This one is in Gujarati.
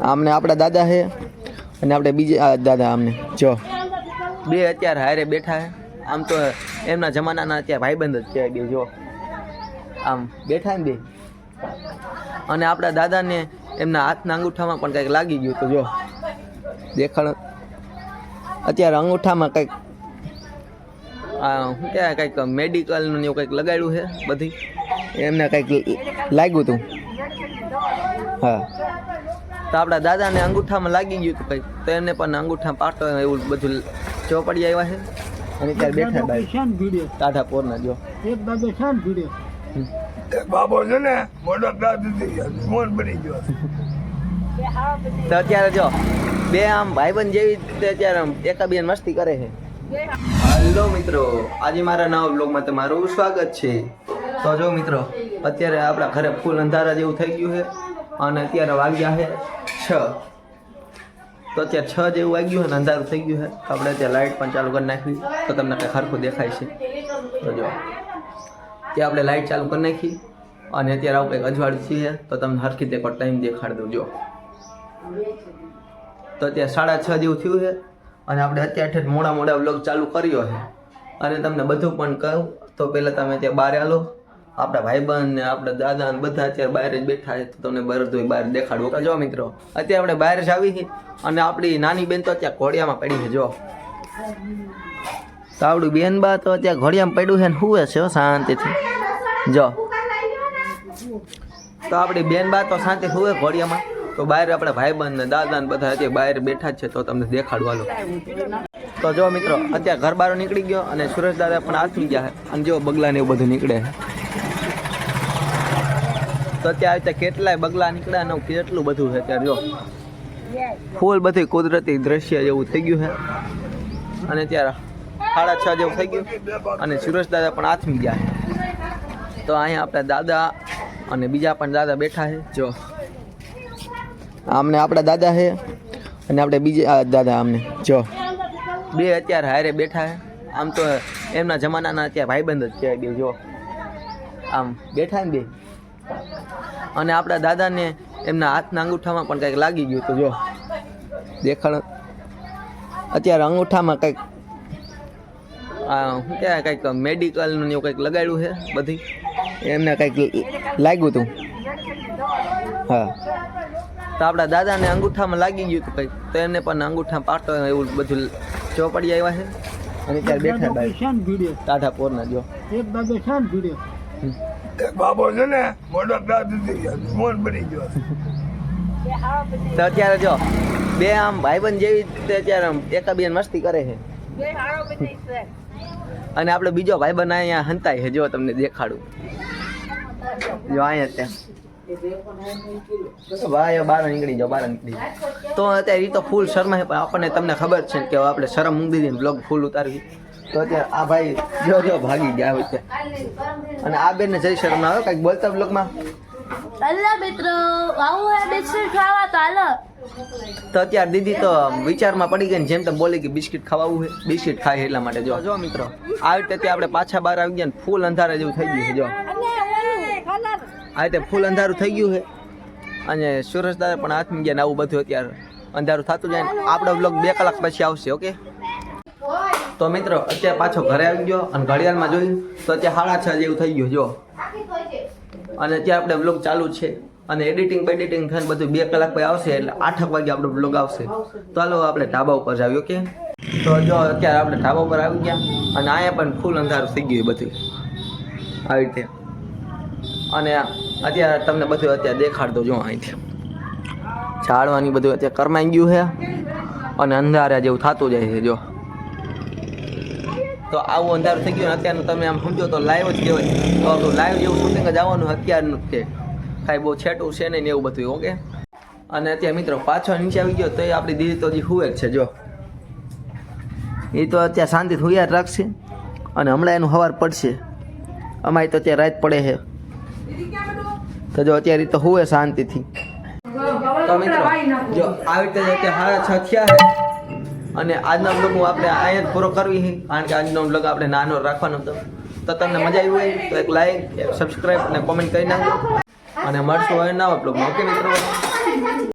આમને આપણા દાદા છે અને આપણે બીજે દાદા આમને. જો. બે અત્યારે હારે બેઠા છે આમ તો એમના જમાનાના અત્યારે ભાઈબંધ જ કહેવાય બે, જો. આમ બેઠા ને બે. અને આપણા દાદાને એમના હાથના અંગૂઠામાં પણ કંઈક લાગી ગયું તો જો. દેખાડ અત્યારે અંગૂઠામાં કંઈક શું કહેવાય, કંઈક મેડિકલનું એવું કંઈક લગાડ્યું છે બધી. એમને કંઈક લાગ્યું હતું. હા. તો આપણા દાદાને અંગૂઠામાં લાગી ગયું હતું કંઈક તો એમને પણ અંગૂઠા પાડતો એવું બધું ચોપડી આવ્યા છે. અને ત્યારે બેઠા ભાઈ ટાઢા પોરના જો. એક દાદો શાન ભીડ્યો બાબો છે ને મોટો મોન બની ગયો. તો અત્યારે જો બે આમ ભાઈબંધ જેવી તે અત્યારે આમ બેન મસ્તી કરે છે. હેલો મિત્રો આજે મારા નવા બ્લોગમાં તમારું સ્વાગત છે. તો જો મિત્રો અત્યારે આપણા ઘરે ફૂલ અંધારા જેવું થઈ ગયું છે. અને અત્યારે વાગ્યા છે છ. તો અત્યારે છ જેવું વાગ્યું છે ને અંધારું થઈ ગયું છે. આપણે અત્યારે લાઇટ પણ ચાલુ કરી નાખવી. તો તમને કંઈ ખરખું દેખાય છે. તો જો. ત્યાં આપણે લાઇટ ચાલુ કરી નાખી. અને અત્યારે આવું કંઈક અજવાળું છીએ તો તમને હરખી તે ટાઈમ દેખાડી દઉં. જો. તો અત્યારે સાડા છ જેવું થયું છે. અને આપણે અત્યારે મોડા મોડા બ્લોગ ચાલુ કર્યો છે. અને તમને બધું પણ કહું. તો પહેલાં તમે ત્યાં બહાર આલો આપણા ભાઈબંધ ને આપણા દાદા ને બધા અત્યારે બહાર જ બેઠા છે. તો તમને બધું બહાર દેખાડવું તો જો મિત્રો, અત્યારે આપણે બહાર જ આવી છે અને આપણી નાની બેન તો અત્યારે ઘોડિયામાં પડી છે, જો. તો આવડું બેન બા તો અત્યારે ઘોડિયામાં પડ્યું છે ને હુવે છે શાંતિથી. જો. તો આપણી બેન બા તો શાંતિ હુવે ઘોડિયામાં? તો બહાર આપણા ભાઈબંધ ને દાદા ને બધા અત્યારે બહાર બેઠા છે, તો તમને દેખાડવા તો જો મિત્રો, અત્યારે ઘર બહાર નીકળી ગયો અને સુરેશ દાદા પણ આથમી ગયા છે. અને જો બગલા ને એવું બધું નીકળે છે. તો અત્યારે ત્યાં કેટલાય બગલા નીકળ્યા ને કેટલું બધું છે અત્યારે જો. ફૂલ બધી કુદરતી દ્રશ્ય જેવું થઈ ગયું છે. અને ત્યારે સાડા છ જેવું થઈ ગયું. અને સુરેશ દાદા પણ આથમી ગયા છે. તો અહીંયા આપણા દાદા અને બીજા પણ દાદા બેઠા છે. જો. આમને આપણા દાદા છે અને આપણે બીજા દાદા આમને. જો. બે અત્યારે હારે બેઠા છે. આમ તો એમના જમાનાના અત્યારે ભાઈબંધ જ કહેવાય બે, જો. આમ બેઠા ને બે. અને આપણા દાદાને એમના હાથના અંગૂઠામાં પણ કંઈક લાગી ગયું હતું જો. દેખાડ. અત્યારે અંગૂઠામાં કંઈક શું કહેવાય કંઈક મેડિકલનું એવું કંઈક લગાડ્યું છે બધી. એમને કંઈક લાગ્યું હતું. હા. તો આપણા દાદાને અંગૂઠામાં લાગી ગયું હતું કંઈક. તો એમને પણ અંગૂઠા પાટો એવું બધું ચોપડી આવ્યા છે. અને ત્યારે બેઠા શાન પોરના જો. એક દાદા ભીડે એક બાબો છે ને મોટો દાદ થઈ ગયો મોન બની ગયો. તો અત્યારે જો બે આમ ભાઈબંધ જેવી રીતે અત્યારે આમ એકાબીજાને મસ્તી કરે છે. અને આપણે બીજો ભાઈબંધ અહીંયા હંતાય છે જો તમને દેખાડું. જો અહીંયા ત્યાં ભાઈ બહાર નીકળી જાઓ બહાર નીકળી તો અત્યારે એ તો ફૂલ શર્મા છે પણ આપણને તમને ખબર છે કે હવે આપણે શરમ મૂકી દીધી બ્લોગ ફૂલ ઉતારવી. તો અત્યારે આ ભાઈ જો જો ભાગી ગયા હોય છે અને આ બેનને જય શરમ આવે કંઈક બોલતા બ્લોગમાં અલ્લા મિત્રો આવું હે બિસ્કિટ ખાવા તો હાલો. તો અત્યારે દીદી તો વિચારમાં પડી ગઈ ને જેમ તમે બોલી કે બિસ્કિટ ખાવાવું છે બિસ્કિટ ખાય એટલા માટે જો. જો મિત્રો. આ રીતે ત્યાં આપણે પાછા બહાર આવી ગયા ને ફૂલ અંધારા જેવું થઈ ગયું છે જો. આ રીતે ફૂલ અંધારું થઈ ગયું છે. અને સુરેશ દાદા પણ હાથમાં ગયા ને આવું બધું અત્યારે અંધારું થતું જાય ને. આપણો બ્લોગ બે કલાક પછી આવશે ઓકે? તો મિત્રો, અત્યારે પાછો ઘરે આવી ગયો અને ઘડિયાળમાં જોયું. તો અત્યારે સાડા છ જેવું થઈ ગયું, જો. અને અત્યારે આપણે બ્લોગ ચાલુ છે. અને એડિટિંગ બેડિટિંગ થઈને બધું બે કલાક પછી આવશે એટલે આઠક વાગે આપણો બ્લોગ આવશે. તો ચાલો આપણે ઢાબા ઉપર જાવી, ઓકે? તો જો, અત્યારે આપણે ઢાબા ઉપર આવી ગયા. અને અહીંયા પણ ફૂલ અંધારું થઈ ગયું બધું. આવી રીતે. અને અત્યારે તમને બધું અત્યારે દેખાડ દો જો, અહીંથી. ઝાડવાની બધું અત્યારે કરમાઈ ગયું છે. અને અંધારા જેવું થતું જાય છે, જો. તો આવું અંધારું થઈ ગયું અત્યારનું તમે આમ સમજો તો લાઈવ જ કહેવાય. તો લાઈવ જેવું શૂટિંગ જ આવવાનું અત્યારનું જ છે કાંઈ બહુ છેટું છે નહીં ને એવું બધું ઓકે અને અત્યારે મિત્રો પાછો નીચે આવી ગયો તો એ આપણી દીદી તો હજી હુએ જ છે જો. એ તો અત્યારે શાંતિથી હુયા રાખશે અને હમણાં એનું હવાર પડશે. અમારી તો અત્યારે રાત પડે છે. તો જો અત્યારે તો હુએ શાંતિથી. તો મિત્રો જો આવી રીતે અત્યારે સાડા છ થયા છે. અને આજનો બ્લોગ આપણે અહીંયા પૂરો કરવી છે કારણ કે આજનો બ્લોગ આપણે નાનો રાખવાનો હતો. તો તમને મજા આવી હોય, તો એક લાઈક સબસ્ક્રાઈબ અને કોમેન્ટ કરી નાખજો. અને મળશું હવે નવા બ્લોગમાં ઓકે મિત્રો?